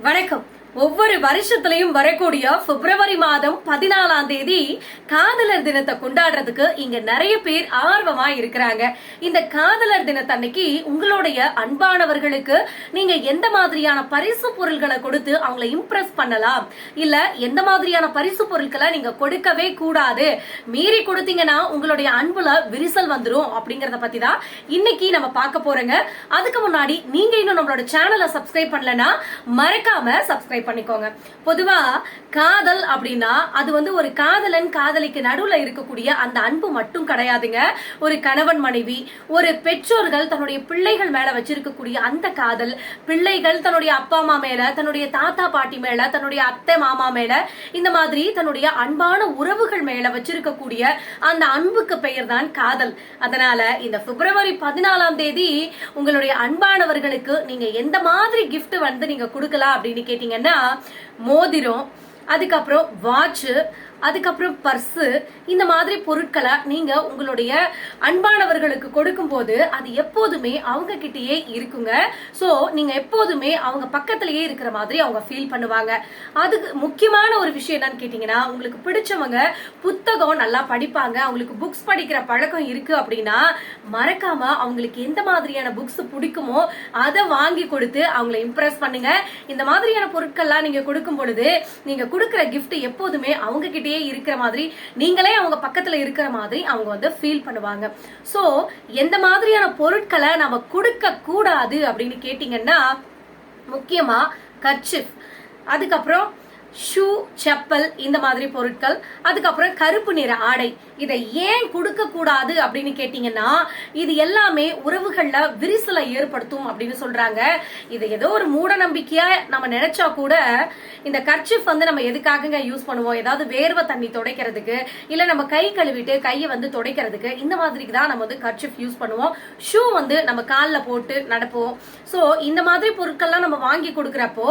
வணக்கம். ஒவ்வொரு வருஷத்துலயும் வரக்கூடிய பிப்ரவரி மாதம் பதினாலாம் தேதி காதலர் தினத்தை கொண்டாடுறதுக்கு இங்க நிறைய பேர் ஆர்வமா இருக்கிறாங்க. இந்த காதலர் தினத்தன்னைக்கு உங்களுடைய அன்பானவர்களுக்கு நீங்க எந்த மாதிரியான பரிசு பொருள்களை கொடுத்து அவங்கள இம்ப்ரெஸ் பண்ணலாம்? இல்ல எந்த மாதிரியான பரிசு பொருட்களை நீங்க கொடுக்கவே கூடாது. மீறி கொடுத்தீங்கன்னா உங்களுடைய அன்புல விரிசல் வந்துடும் அப்படிங்கறத பத்தி தான் இன்னைக்கு நம்ம பார்க்க போறோங்க. அதுக்கு முன்னாடி நீங்க இன்னும் நம்மளோட சேனலை சப்ஸ்கிரைப் பண்ணலன்னா மறக்காம சப்ஸ்கிரைப் பண்ணிக்கோங்க. பொதுவா காதல் அப்படின்னா அது வந்து ஒரு காதலன் காதலிக்கு நடுவுல இருக்கக்கூடிய அந்த அன்பு மட்டும் கிடையாதுங்க. ஒரு கணவன் மனைவி ஒரு பெற்றோர்கள் தன்னுடைய பிள்ளைகள் மேல வச்சிருக்கக்கூடிய அந்த காதல் பிள்ளைகள் தன்னுடைய அப்பா அம்மா மேல தன்னுடைய தாத்தா பாட்டி மேல தன்னுடைய அத்தை மாமா மேல இந்த மாதிரி தன்னுடைய அன்பான உறவுகள் மேல வச்சிருக்கக்கூடிய அந்த அன்புக்கு பெயர் தான் காதல். அதனால இந்த பிப்ரவரி பதினாலாம் தேதி உங்களுடைய அன்பானவர்களுக்கு நீங்க எந்த மாதிரி கிஃப்ட் வந்து நீங்க கொடுக்கலாம் அப்படின்னு கேட்டீங்கன்னா மோதிரம் அதுக்கப்புறம் வாட்ச் அதுக்கப்புறம் பர்ஸு இந்த மாதிரி பொருட்களை நீங்க உங்களுடைய அன்பானவர்களுக்கு கொடுக்கும்போது அது எப்போதுமே அவங்க கிட்டயே இருக்குங்க. சோ நீங்க எப்போதுமே அவங்க பக்கத்திலேயே இருக்கிற மாதிரி அவங்க ஃபீல் பண்ணுவாங்க. அதுக்கு முக்கியமான ஒரு விஷயம் என்னன்னு கேட்டீங்கன்னா உங்களுக்கு பிடிச்சவங்க புத்தகம் நல்லா படிப்பாங்க. அவங்களுக்கு புக்ஸ் படிக்கிற பழக்கம் இருக்கு அப்படின்னா மறக்காம அவங்களுக்கு எந்த மாதிரியான புக்ஸ் பிடிக்குமோ அதை வாங்கி கொடுத்து அவங்கள இம்ப்ரெஸ் பண்ணுங்க. இந்த மாதிரியான பொருட்கள்லாம் நீங்க கொடுக்கும் பொழுது நீங்க கொடுக்குற கிஃப்ட் எப்போதுமே அவங்க கூடயே இருக்கிற மாதிரி நீங்களே அவங்க பக்கத்துல இருக்கிற மாதிரி அவங்க வந்து ஃபீல் பண்ணுவாங்க. சோ எந்த மாதிரியான பொருட்களை நம்ம கொடுக்க கூடாது அப்படின்னு கேட்டீங்கன்னா முக்கியமா கர்ச்சிஃப். அதுக்கப்புறம் ஷூ செப்பல் இந்த மாதிரி பொருட்கள். அதுக்கப்புறம் கருப்பு நிற ஆடை. இதை ஏன் கொடுக்க கூடாது அப்படின்னு கேட்டீங்கன்னா இது எல்லாமே உறவுகள்ல விரிசலை ஏற்படுத்தும் அப்படின்னு சொல்றாங்க. இது ஏதோ ஒரு மூட நம்பிக்கையா நம்ம நினைச்சா கூட இந்த கர்ச்சிஃப் வந்து நம்ம எதுக்காகங்க யூஸ் பண்ணுவோம்? ஏதாவது வேர்வை தண்ணி துடைக்கிறதுக்கு இல்ல நம்ம கை கழுவிட்டு கையை வந்து துடைக்கிறதுக்கு இந்த மாதிரிக்கு தான் நம்ம வந்து கர்ச்சிஃப் யூஸ் பண்ணுவோம். ஷூ வந்து நம்ம காலில் போட்டு நடப்போம். ஸோ இந்த மாதிரி பொருட்கள்லாம் நம்ம வாங்கி கொடுக்குறப்போ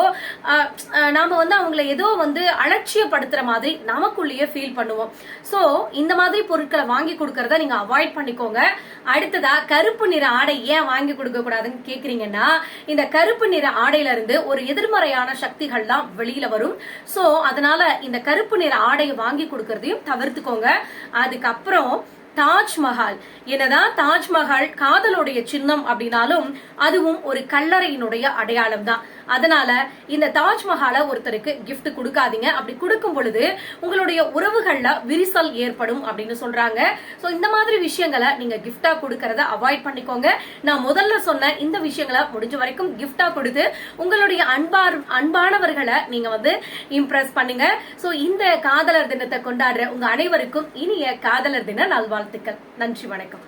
நாம வந்து அவங்கள ஏதோ வந்து அலட்சியப்படுத்துற மாதிரி நமக்குள்ளேயே ஃபீல் பண்ணுவோம். ஸோ இந்த மாதிரி பொருட்களை வாங்கி கொடுக்கறத நீங்க அவாய்ட் பண்ணிக்கோங்க. அடுத்ததா கருப்பு நிற ஆடை ஏன் வாங்கி கொடுக்க கூடாதுன்னு கேக்குறீங்கன்னா இந்த கருப்பு நிற ஆடையில இருந்து ஒரு எதிர்மறையான சக்திகள் தான் வெளியில வரும். சோ அதனால இந்த கருப்பு நிற ஆடையை வாங்கி கொடுக்கறதையும் தவிர்த்துக்கோங்க. அதுக்கப்புறம் தாஜ்மஹால். என்னதான் தாஜ்மஹால் காதலுடைய சின்னம் அப்படின்னாலும் அதுவும் ஒரு கல்லறையினுடைய அடையாளம் தான் அதனால இந்த தாஜ்மஹாலை ஒருத்தருக்கு கிஃப்ட் கொடுக்காதீங்க. அப்படி கொடுக்கும் பொழுது உங்களுடைய உறவுகள்ல விரிசல் ஏற்படும் அப்படின்னு சொல்றாங்க. ஸோ இந்த மாதிரி விஷயங்களை நீங்க கிஃப்டா கொடுக்கறத அவாய்ட் பண்ணிக்கோங்க. நான் முதல்ல சொன்ன இந்த விஷயங்களை முடிஞ்ச வரைக்கும் கிஃப்டா கொடுத்து உங்களுடைய அன்பார் அன்பானவர்களை நீங்க வந்து இம்ப்ரெஸ் பண்ணுங்க. ஸோ இந்த காதலர் தினத்தை கொண்டாடுற உங்க அனைவருக்கும் இனிய காதலர் தின நல்வாழ்த்துக்கள். நன்றி வணக்கம்.